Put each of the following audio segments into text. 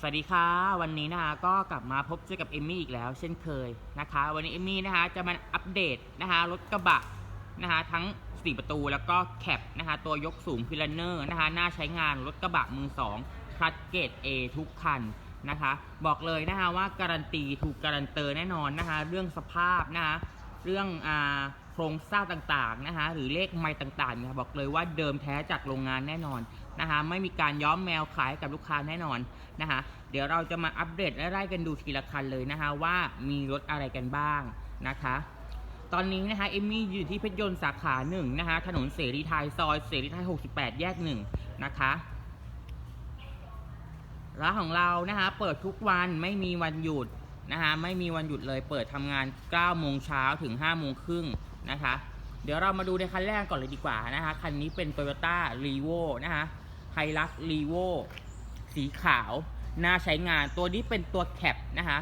สวัสดีค่ะ วันนี้นะคะก็กลับมาพบเจอกับเอมมี่อีกแล้ว เช่นเคยนะคะ วันนี้เอมมี่นะคะจะมาอัปเดตนะคะรถกระบะนะคะทั้ง4ประตูแล้วก็แคปนะคะตัวยกสูงพิลเนอร์นะคะหน่าใช้งานรถกระบะมือ2คัดเกรด A ทุกคันนะคะ บอกเลยนะคะว่าการันตีถูกการันเตอร์แน่นอนนะคะเรื่องสภาพนะคะเรื่องอ่าโครงสร้างต่างๆนะคะหรือเลขไม้ต่างๆเนี่ยบอกเลยว่าเดิมแท้จากโรงงานแน่นอน นะคะไม่มีการย้อมแมวขายกับลูกค้าแน่นอนนะคะเดี๋ยวเราจะมาอัปเดตและไล่กันดูทีละคันเลยนะคะว่ามีรถอะไรกันบ้างนะคะตอนนี้นะคะเอมมี่อยู่ที่เพชรยนต์สาขาหนึ่งนะคะถนนเสรีไทยซอยเสรีไทย 68 แยกหนึ่งนะคะร้านของเรานะคะเปิดทุกวันไม่มีวันหยุดนะคะไม่มีวันหยุดเลยเปิดทำงาน 9 โมงเช้าถึง 5 โมงครึ่งนะคะ เดี๋ยวเรามาดูในคันแรกก่อนเลยดีกว่านะคะ คันนี้เป็น Toyota r e v o นะคะ ไฮรัก r e v o สีขาว น่าใช้งานตัวนี้เป็นตัวแคปนะคะ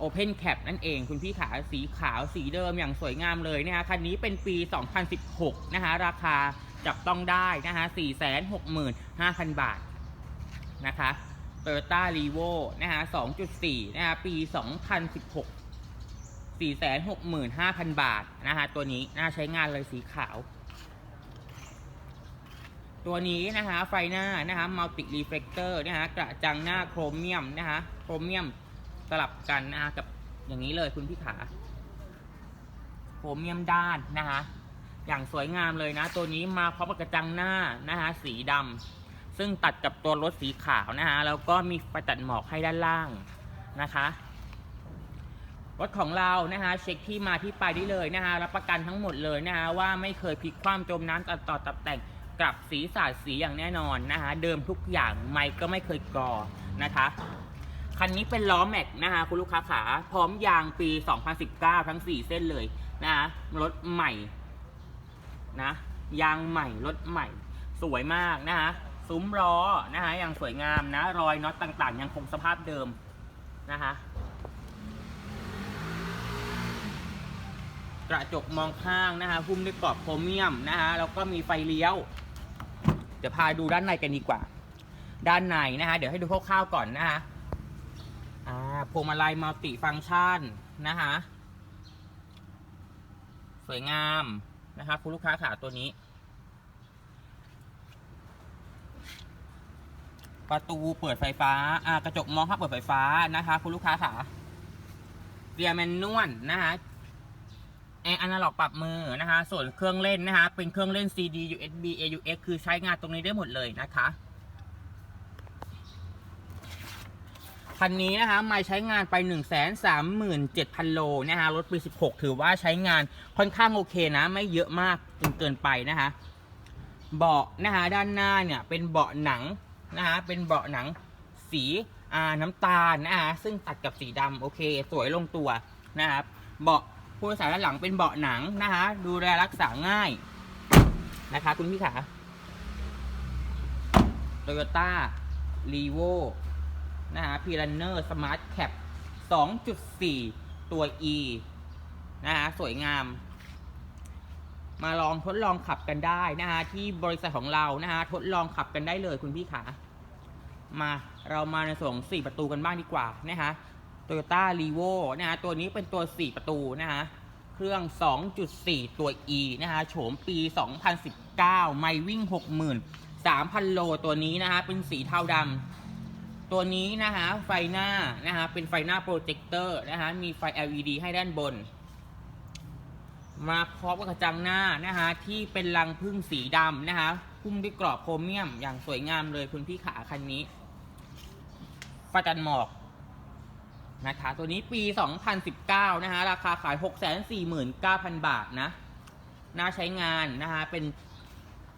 Open Cap นั่นเองคุณพี่ขาสีขาวสีเดิมอย่างสวยงามเลยนะคะคันนี้เป็นปี 2016 นะคะ ราคาจับต้องได้นะคะ 465,000 บาทนะคะ Toyota r e v o นะคะ2.4 นะคะปี 2016 465,000 บาทนะคะตัวนี้น่าใช้งานเลยสีขาว ตัวนี้นะคะไฟหน้านะคะมัลติรีเฟล็กเตอร์นะคะกระจังหน้าโครเมียมนะคะโครเมียมสลับกันนะคะกับอย่างนี้เลยคุณพี่ขาโครเมียมด้านนะคะอย่างสวยงามเลยนะ ตัวนี้มาพร้อมกับกระจังหน้านะคะสีดำซึ่งตัดกับตัวรถสีขาวนะคะแล้วก็มีไฟตัดหมอกให้ด้านล่างนะคะรถของเรานะคะเช็คที่มาที่ไปได้เลยนะคะรับประกันทั้งหมดเลยนะคะว่าไม่เคยพลิกคว่ำจมน้ำตัดต่อตับแต่ง กลับสีสาดสีอย่างแน่นอนนะคะ เดิมทุกอย่างไม่ก็ไม่เคยกรอนะคะคันนี้เป็นล้อแม็กนะคะคุณลูกค้าขาพร้อมยางปี 2019 ทั้ง 4 เส้นเลยนะคะรถใหม่นะยางใหม่รถใหม่ สวยมากนะคะซุ้มล้อนะคะอย่างสวยงามนะ รอยน็อตต่างๆ ยังคงสภาพเดิมนะคะกระจกมองข้างนะคะหุ้มด้วยกรอบโครเมียมนะคะแล้วก็มีไฟเลี้ยว เดี๋ยวพาดูด้านในกันดีกว่า ด้านในนะคะเดี๋ยวให้ดูคร่าวๆก่อนนะคะอ่าพวงมาลัยมัลติฟังก์ชันนะคะสวยงามนะคะคุณลูกค้าขาตัวนี้ ประตูเปิดไฟฟ้าอ่ากระจกมองข้างเปิดไฟฟ้านะคะคุณลูกค้าขาเรียร์แมนนวลนะคะ แอร์อนาล็อกปรับมือนะคะ ส่วนเครื่องเล่นนะคะ เป็นเครื่องเล่น CD USB AUX คือใช้งานตรงนี้ได้หมดเลยนะคะคันนี้นะคะม่ใช้งานไป 1 3 7 0 0 0 โลนะคะรถปี 16 ถือว่าใช้งานค่อนข้างโอเคนะ ไม่เยอะมากจนเกินไปนะคะเบาะนะคะด้านหน้าเนี่ยเป็นเบาะหนังนะคะเป็นเบาะหนังสีอ่าน้ำตาลนะคะซึ่งตัดกับสีดำโอเค สวยลงตัวนะครับเบาะ ผู้โดยสารด้านหลังเป็นเบาะหนังนะคะดูแลรักษาง่ายนะคะ คุณพี่ขา Toyota r e v o นะคะ p r u n n e r Smart Cap 2.4 ตัว E นะคะสวยงาม มาลองทดลองขับกันได้นะคะที่บริษัทของเรานะคะทดลองขับกันได้เลยคุณพี่ขามาเรามาในส่วนของ4ประตูกันบ้างดีกว่านะคะ Toyota r e v o นะคะตัวนี้เป็นตัว 4 ประตูนะคะเครื่อง 2.4 ตัว E นะคะโฉมปี 2019 ไม่วิ่ง 63,000 โลตัวนี้นะคะเป็นสีเทาดำตัวนี้นะคะไฟหน้านะคะเป็นไฟหน้าโปรเจคเตอร์นะคะมีไฟ LED ให้ด้านบน มาพร้อมกับกระจังหน้านะคะที่เป็นรังพึ่งสีดำนะคะหุ้มด้วยกรอบโครเมียมอย่างสวยงามเลยคุณพี่ขาคันนี้ไฟจันหมอก นะคะ ตัวนี้ปี 2019 นะคะราคาขาย 649,000 บาทนะ น่าใช้งานนะคะเป็น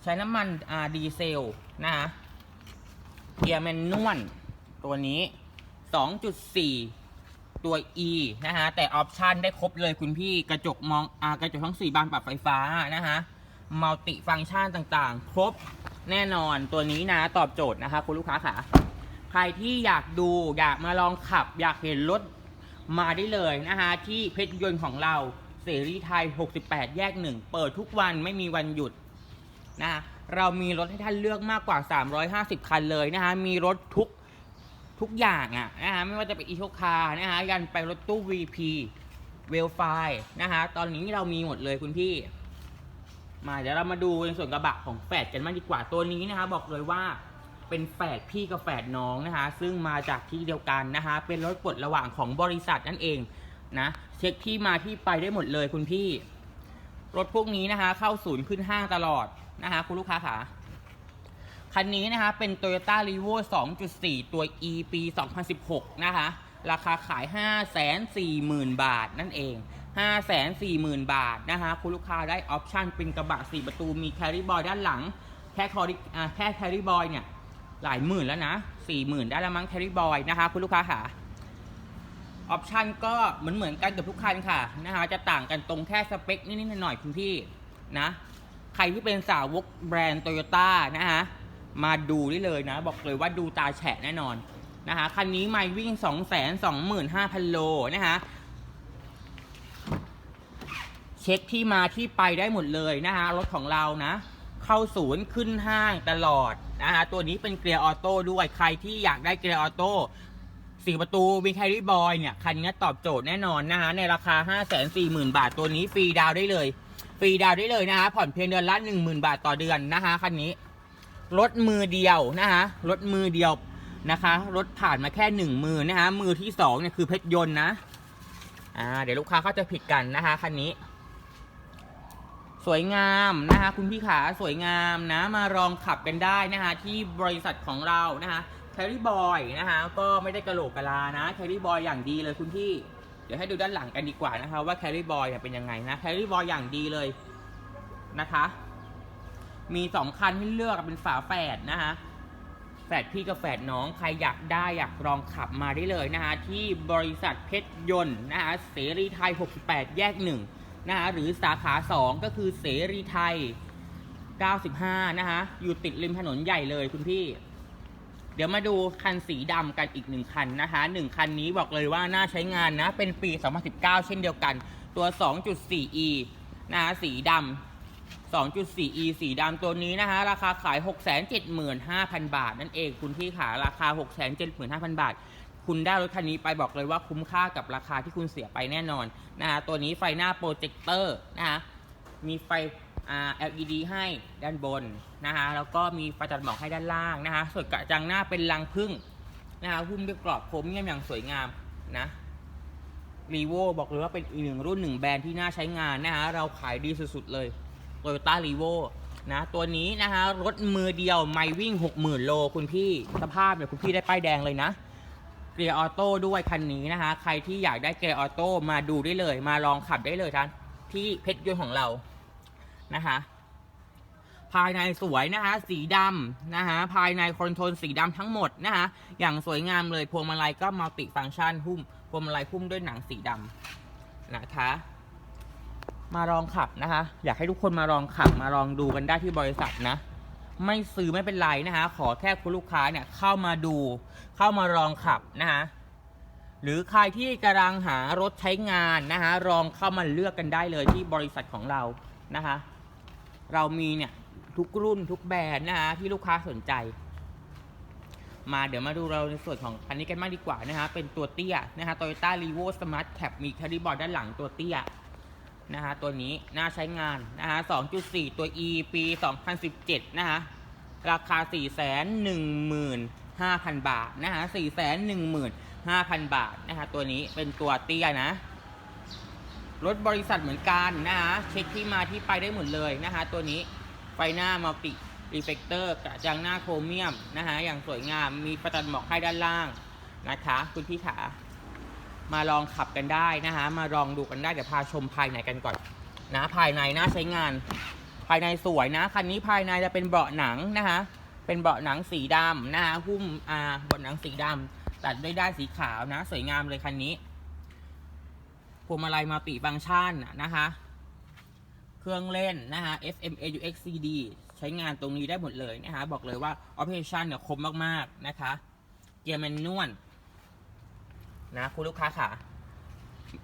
ใช้น้ำมันอ่าดีเซลนะคะเกียร์แมนนวลตัวนี้ 2.4 ตัว E นะฮะ แต่ออปชันได้ครบเลยคุณพี่ กระจกมองอากระจกทั้ง 4 บานปรับไฟฟ้านะฮะ มัลติฟังก์ชันต่างๆ ครบแน่นอนตัวนี้นะ ตอบโจทย์นะคะ คุณลูกค้าค่ะ ใครที่อยากดูอยากมาลองขับ อยากเห็นรถมาได้เลยนะคะที่เพชรยนต์ของเราเสรีไทย 68 แยกหนึ่งเปิดทุกวันไม่มีวันหยุดนะเรามีรถให้ท่านเลือกมากกว่า 350 คันเลยนะคะมีรถทุกทุกอย่างอะนะฮะไม่ว่าจะเป็นอีโชคาร์นะฮะยันไปรถตู้ VP เวลไฟนะฮะตอนนี้เรามีหมดเลยคุณพี่ มาเดี๋ยวเรามาดูในส่วนกระบะของแฝดกันมากดีกว่าตัวนี้นะคะบอกเลยว่า เป็นแฝดพี่กับแฝดน้องนะคะ ซึ่งมาจากที่เดียวกันนะคะ เป็นรถปลดระหว่างของบริษัทนั่นเองนะเช็คที่มาที่ไปได้หมดเลยคุณพี่ รถพวกนี้นะคะ เข้าศูนย์ขึ้นห้างตลอดนะคะ คุณลูกค้าขาคันนี้นะคะเป็น Toyota r e v o 2.4 ตัว E ปี 2016 นะคะ ราคาขาย 540,000 บาทนั่นเอง 540,000 บาทนะคะ คุณลูกค้าได้ออปชั่นเป็นกระบะ 4 ประตูมีแคริบอยด้านหลัง แค่คอริแค่แคริบอยเนี่ย หลายหมื่นแล้วนะ40,000ได้แล้วมั้งแคริบอยนะคะ คุณลูกค้าค่ะออปชันก็เหมือนเหมือนกันกับทุกคันค่ะนะคะจะต่างกันตรงแค่สเปคนิดๆหน่อยๆคุณพี่นะใครที่เป็นสาวกแบรนด์โตโยต้านะฮะมาดูได้เลยนะ บอกเลยว่าดูตาแฉะแน่นอนนะคะคันนี้ไม่วิ่ง 2 2 5 0 0 0 โลนะคะเช็คที่มาที่ไปได้หมดเลยนะคะรถของเรานะ เข้าศูนย์ขึ้นห้างตลอด นะคะตัวนี้เป็นเกียร์ออโต้ด้วยใครที่อยากได้เกียร์ออโต้สี่ประตูวิคาริบอยเนี่ย คันนี้ตอบโจทย์แน่นอนนะคะในราคา 5 4 0 0 0 0 บาทตัวนี้ฟรีดาวได้เลยฟรีดาวได้เลยนะคะผ่อนเพียงเดือนละ 10,000 บาทต่อเดือนนะคะคันนี้รถมือเดียวนะคะรถมือเดียวนะคะรถผ่านมาแค่หนึ่งมือนะคะมือที่สองเนี่ยคือเพชรยนต์นะอ่าเดี๋ยวลูกค้าเขาจะผิดกันนะคะคันนี้ สวยงามนะคะคุณพี่ขาสวยงามนะมาลองขับกันได้นะคะที่บริษัทของเรานะคะแคริบอยนะคะก็ไม่ได้กระโหลกกะลานะแคริบอยอย่างดีเลยคุณพี่ เดี๋ยวให้ดูด้านหลังกันดีกว่านะคะว่าแคริบอยเป็นยังไงนะแคริบอยอย่างดีเลยนะคะมีสองคันให้เลือกเป็นฝาแฝดนะคะแฝดพี่กับแฝดน้องใครอยากได้อยากลองขับมาได้เลยนะคะที่บริษัทเพชรยนต์นะคะเสรีไทย 68 แยกหนึ่ง นะคะหรือสาขา 2 ก็คือเสรีไทย 95 นะคะอยู่ติดริมถนนใหญ่เลยคุณพี่ เดี๋ยวมาดูคันสีดำกันอีกหนึ่งคันนะคะหนึ่งคันนี้บอกเลยว่าน่าใช้งานนะ เป็นปี 2019 เช่นเดียวกัน ตัว 2.4e นะะสีดำ 2.4e สีดำตัวนี้นะคะราคาขาย 675,000 บาท นั่นเองคุณพี่ขาราคา 675,000 บาท คุณได้รถคันนี้ไปบอกเลยว่าคุ้มค่ากับราคาที่คุณเสียไปแน่นอนนะคะตัวนี้ไฟหน้าโปรเจคเตอร์นะคะมีไฟ LED ให้ด้านบนนะคะแล้วก็มีไฟจัดหมอกให้ด้านล่างนะคะส่วนกระจังหน้าเป็นรังพึ่งนะคะหุ้มด้วยกรอบโครเมียมอย่างสวยงามนะรีโวบอกเลยว่าเป็นอีกหนึ่งรุ่นหนึ่งแบรนด์ที่น่าใช้งานนะฮะเราขายดีสุดๆเลย Toyota r e v o นะตัวนี้นะฮะรถมือเดียวไม่วิ่ง 60,000 โลคุณพี่สภาพเนี่ยคุณพี่ได้ป้ายแดงเลยนะ เกียร์ออโต้ด้วยคันนี้นะคะ ใครที่อยากได้เกียร์ออโต้มาดูได้เลย มาลองขับได้เลยท่านที่เพชรยนต์ของเรานะคะ ภายในสวยนะคะ สีดำนะคะ ภายในคอนโทรลสีดำทั้งหมดนะคะ อย่างสวยงามเลยพวงมาลัยก็มัลติฟังก์ชันหุ้มพวงมาลัยหุ้มด้วยหนังสีดำนะคะมาลองขับนะคะ อยากให้ทุกคนมาลองขับมาลองดูกันได้ที่บริษัทนะ ไม่ซื้อไม่เป็นไรนะคะ ขอแค่คุณลูกค้าเนี่ยเข้ามาดู เข้ามาลองขับนะคะหรือใครที่กำลังหารถใช้งานนะคะลองเข้ามาเลือกกันได้เลยที่บริษัทของเรานะคะ เรามีเนี่ยทุกรุ่นทุกแบรนด์นะคะที่ลูกค้าสนใจ มาเดี๋ยวมาดูเราในส่วนของคันนี้กันมากดีกว่านะคะเป็นตัวเตี้ยนะคะ Toyota r e v o Smart Cap มีแคริบอร์ดด้านหลังตัวเตี้ย นะคะตัวนี้น่าใช้งานนะคะ2.4 ตัว E ปี 2017 นะคะราคา 415,000 บาทนะคะ415,000 บาทนะคะตัวนี้เป็นตัวเตี้ยนะ รถบริษัทเหมือนกันนะคะเช็คที่มาที่ไปได้หมดเลยนะคะตัวนี้ไฟหน้ามัลติรีเฟกเตอร์กระจังหน้าโครเมียมนะคะอย่างสวยงามมีประจันหมอกให้ด้านล่างนะคะ คุณพี่ขา มาลองขับกันได้นะคะมาลองดูกันได้เดี๋ยวพาชมภายในกันก่อนนะภายในน่าใช้งาน ภายในสวยนะคันนี้ภายในจะเป็นเบาะหนังนะคะ เป็นเบาะหนังสีดำนะคะหุ้มอ่าเบาะหนังสีดำตัดด้วยด้านสีขาวนะ สวยงามเลยคันนี้พวงมาลัยมัลติฟังก์ชันนะคะ เครื่องเล่นนะคะ FM AUX CD ใช้งานตรงนี้ได้หมดเลยนะคะ บอกเลยว่า Operation เนี่ยคมมากๆนะคะ เกียร์แมนนวล นะคุณลูกค้าค่ะ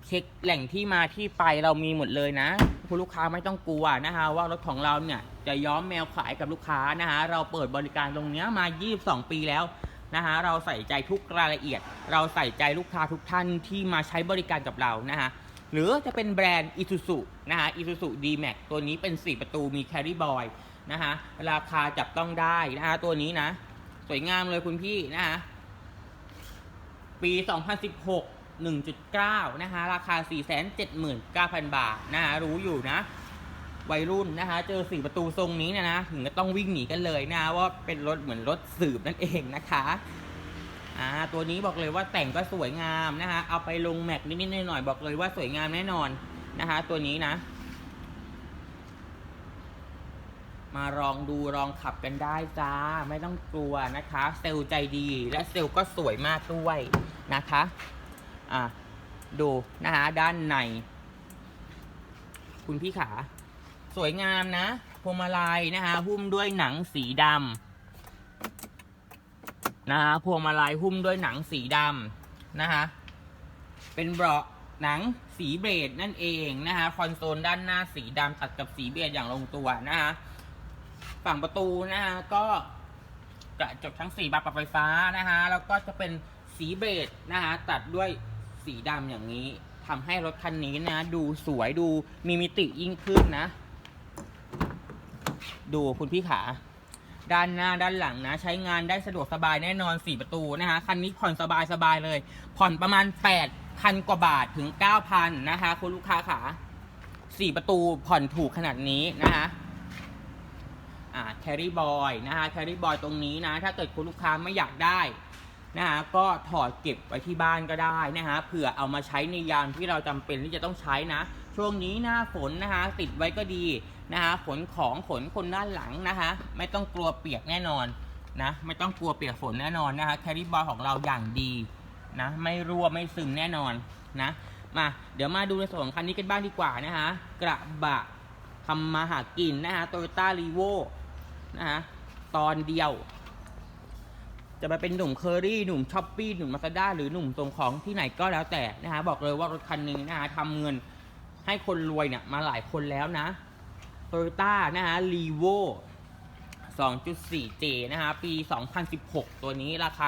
เช็คแหล่งที่มาที่ไปเรามีหมดเลยนะ คุณลูกค้าไม่ต้องกลัวนะคะว่ารถของเราเนี่ยจะย้อมแมวขายกับลูกค้านะคะเราเปิดบริการตรงเนี้ยมา 22 ปีแล้วนะฮะเราใส่ใจทุกรายละเอียด เราใส่ใจลูกค้าทุกท่านที่มาใช้บริการกับเรานะฮะหรือจะเป็นแบรนด์ Isuzu นะฮะ Isuzu D-Max ตัวนี้เป็น 4 ประตูมี Carry Boy นะฮะราคาจับต้องได้นะฮะตัวนี้นะ สวยงามเลยคุณพี่นะฮะ ปี 2016 1.9 นะคะ ราคา 479,000 บาทนะคะรู้อยู่นะ วัยรุ่นนะคะเจอสี่ประตูทรงนี้เนยนะ ถึงก็ต้องวิ่งหนีกันเลยนะ ว่าเป็นรถเหมือนรถสืบนั่นเองนะคะอ่าตัวนี้บอกเลยว่าแต่งก็สวยงามนะคะ เอาไปลงแม็กนิดๆหน่อยๆบอกเลยว่าสวยงามแน่นอนนะคะ ตัวนี้นะ มาลองดูลองขับกันได้จ้า ไม่ต้องกลัวนะคะ เซลใจดีและเซลก็สวยมากด้วยนะคะอะดูนะคะด้านใน คุณพี่ขา สวยงามนะพวงมาลัยนะคะหุ้มด้วยหนังสีดำนะคะพวงมาลัยหุ้มด้วยหนังสีดำนะคะเป็นเบาะหนังสีเบจนั่นเองนะคะคอนโซลด้านหน้าสีดำตัดกับสีเบจอย่างลงตัวนะคะ ฝั่งประตูนะคะก็กระจกทั้งสี่บานปรับไฟฟ้านะคะแล้วก็จะเป็นสีเบจนะคะตัดด้วยสีดำอย่างนี้ทำให้รถคันนี้นะ ดูสวยดูมีมิติยิ่งขึ้นนะ ดูคุณพี่ขา ด้านหน้าด้านหลังนะ ใช้งานได้สะดวกสบายแน่นอน 4 ประตูนะคะ คันนี้ผ่อนสบายสบายเลย ผ่อนประมาณ 8,000 กว่าบาทถึง 9,000 นะคะ คุณลูกค้าขา 4 ประตูผ่อนถูกขนาดนี้นะคะ อ่าแครี่บอยนะคะแครี่บอยตรงนี้นะ ถ้าเกิดคุณลูกค้าไม่อยากได้นะฮะก็ถอดเก็บไว้ที่บ้านก็ได้นะฮะเผื่อเอามาใช้ในยามที่เราจำเป็นที่จะต้องใช้นะ ช่วงนี้หน้าฝนนะคะติดไว้ก็ดีนะคะขนของขนคนด้านหลังนะคะไม่ต้องกลัวเปียกแน่นอนนะไม่ต้องกลัวเปียกฝนแน่นอนนะคะแครี่บอยของเราอย่างดีนะไม่รั่วไม่ซึมแน่นอนนะมาเดี๋ยวมาดูในส่วนของคันนี้กันบ้างดีกว่านะคะกระบะทำมาหากินนะคะโตโยต้ารีโว นะฮะตอนเดียว จะไปเป็นหนุ่มเคอรี่หนุ่มช้อปปี้หนุ่มมาซาด้าหรือหนุ่มส่งของที่ไหนก็แล้วแต่นะฮะบอกเลยว่ารถคันนี้นะฮะทำเงินให้คนรวยเนี่ยมาหลายคนแล้วนะโตโยต้านะฮะรีโว 2.4J นะฮะปี 2016 ตัวนี้ราคา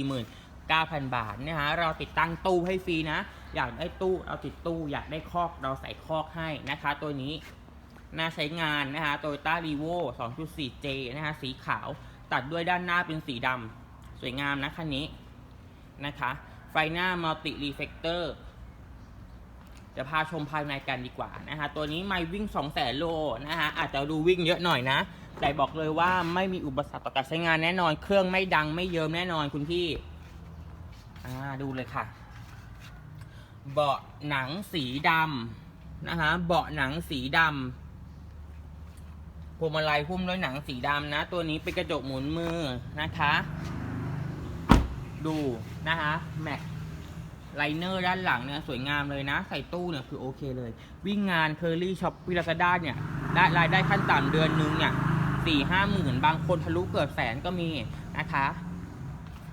349,000 บาทนะฮะเราติดตั้งตู้ให้ฟรีนะ อยากได้ตู้เราติดตู้อยากได้คอกเราใส่คอกให้นะคะ ตัวนี้ น่าใช้งานนะคะ Toyota r e v o 2.4J นะคะสีขาวตัดด้วยด้านหน้าเป็นสีดำสวยงามนะคันนี้นะคะ ไฟหน้า Multi Reflector จะพาชมภายในกันดีกว่านะคะตัวนี้ไม่วิ่ง2 0 0 0 0โลนะคะอาจจะดูวิ่งเยอะหน่อยนะ แต่บอกเลยว่าไม่มีอุปสรรคต่อการใช้งานแน่นอน เครื่องไม่ดังไม่เยิ้มแน่นอนคุณพี่อ่าดูเลยค่ะ เบาะหนังสีดำนะคะเบาะหนังสีดำ วงมาลัยหุ้มด้วยหนังสีดำนะ ตัวนี้เป็นกระจกหมุนมือนะคะ ดูนะคะแม็กไลเนอร์ด้านหลังเนี่ยสวยงามเลยนะ ใส่ตู้เนี่ยคือโอเคเลย วิ่งงานเคอรี่ช็อปปี้ลาซาด้าเนี่ย ได้รายได้ขั้นต่ำเดือนนึงเนี่ยสี่ห้าหมื่นบางคนทะลุเกือบแสนก็มีนะคะ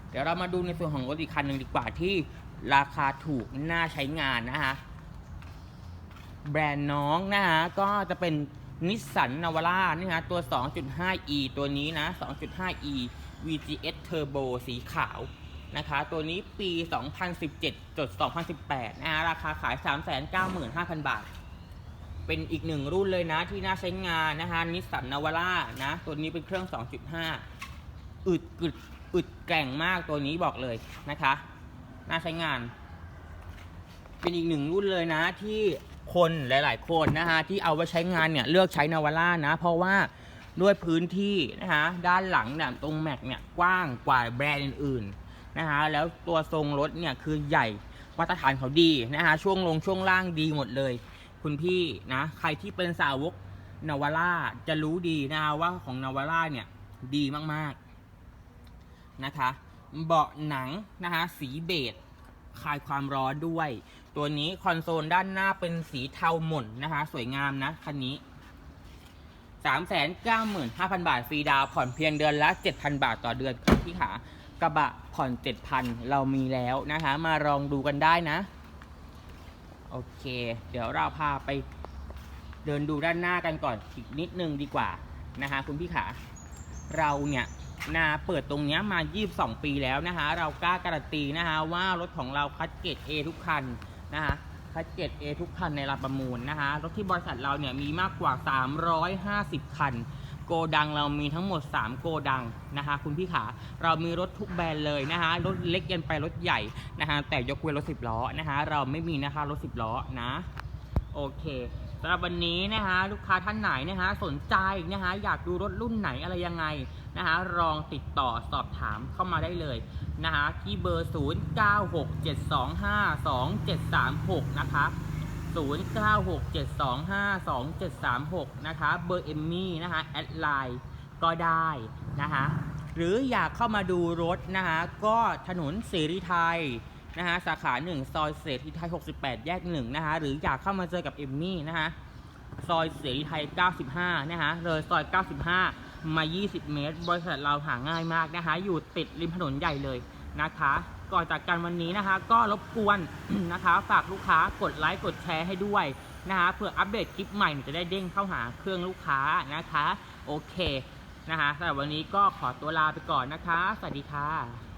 เดี๋ยวเรามาดูในส่วนของรถอีกคันหนึ่งดีกว่าที่ราคาถูกน่าใช้งานนะคะแบรนด์น้องนะฮะก็จะเป็น นิสสันนาวาร่านี่ฮะตัว 2.5e ตัวนี้นะ 2.5e VGS Turbo สีขาวนะคะ ตัวนี้ปี 2017จด2018นะฮะราคาขาย 395,000 บาท เป็นอีกหนึ่งรุ่นเลยนะที่น่าใช้งานนะคะนิสสันนาวาร่านะ ตัวนี้เป็นเครื่อง 2.5 อึดกึดอึดแกร่งมากตัวนี้บอกเลยนะคะ น่าใช้งาน เป็นอีกหนึ่งรุ่นเลยนะที่ คนหลาย ๆ คนนะฮะที่เอาไว้ใช้งานเนี่ยเลือกใช้นาวาร่านะ เพราะว่าด้วยพื้นที่นะฮะด้านหลังเนี่ยตรงแม็กเนี่ยกว้างกว่าแบรนด์อื่นๆนะฮะแล้วตัวทรงรถเนี่ยคือใหญ่มาตรฐานเขาดีนะฮะช่วงลงช่วงล่างดีหมดเลย คุณพี่นะใครที่เป็นสาวกนาวาร่าจะรู้ดีนะฮะว่าของนาวาร่าเนี่ยดีมากๆนะคะเบาะหนังนะคะสีเบจ คลายความร้อนด้วย ตัวนี้คอนโซลด้านหน้าเป็นสีเทาหม่นนะคะ สวยงามนะคันนี้395,000บาทฟรีดาวผ่อนเพียงเดือนละ7,000บาทต่อเดือนครับพี่ขากระบะผ่อน7,000เรามีแล้วนะคะ มาลองดูกันได้นะ โอเค เดี๋ยวเราพาไปเดินดูด้านหน้ากันก่อนอีกนิดนึงดีกว่านะคะคุณพี่ขา เราเนี่ย นะเปิดตรงนี้ยมา 22 ปีแล้วนะคะ เรากล้าการันตีนะคะว่ารถของเราคัดเกรด A ทุกคันนะคะคัดเกรด A ทุกคันในราประมูลนะคะรถที่บริษัทเราเนี่ยมีมากกว่า 350 คัน โกดังเรามีทั้งหมด 3 โกดังนะคะ คุณพี่ขาเรามีรถทุกแบรนด์เลยนะคะรถเล็กยันไปรถใหญ่นะคะแต่ยกเว้นรถ 10 ล้อนะคะเราไม่มีนะคะรถ 10 ล้อนะโอเค สำหรับวันนี้นะคะลูกค้าท่านไหนนะคะสนใจนะคะอยากดูรถรุ่นไหนอะไรยังไงนะคะลองติดต่อสอบถามเข้ามาได้เลยนะคะที่เบอร์ 0967252736 นะคะ 0967252736 นะคะเบอร์เอมมี่นะคะแอดไลน์ก็ได้นะคะหรืออยากเข้ามาดูรถนะคะก็ถนนเสรีไทย นะฮะสาขา1ซอยเสรีไทย 68 แยก1นะคะหรืออยากเข้ามาเจอกับเอมมี่นะคะซอยเสรีไทย 95 นะคะเลยซอย 95 มา 20 เมตร บริษัทเราหาง่ายมากนะคะ อยู่ติดริมถนนใหญ่เลยนะคะ ก่อนจากกันวันนี้นะคะ ก็รบกวนนะคะฝากลูกค้ากดไลค์กดแชร์ให้ด้วยนะคะเพื่ออัปเดตคลิปใหม่จะได้เด้งเข้าหาเครื่องลูกค้านะคะ โอเคนะคะสำหรับวันนี้ก็ขอตัวลาไปก่อนนะคะ สวัสดีค่ะ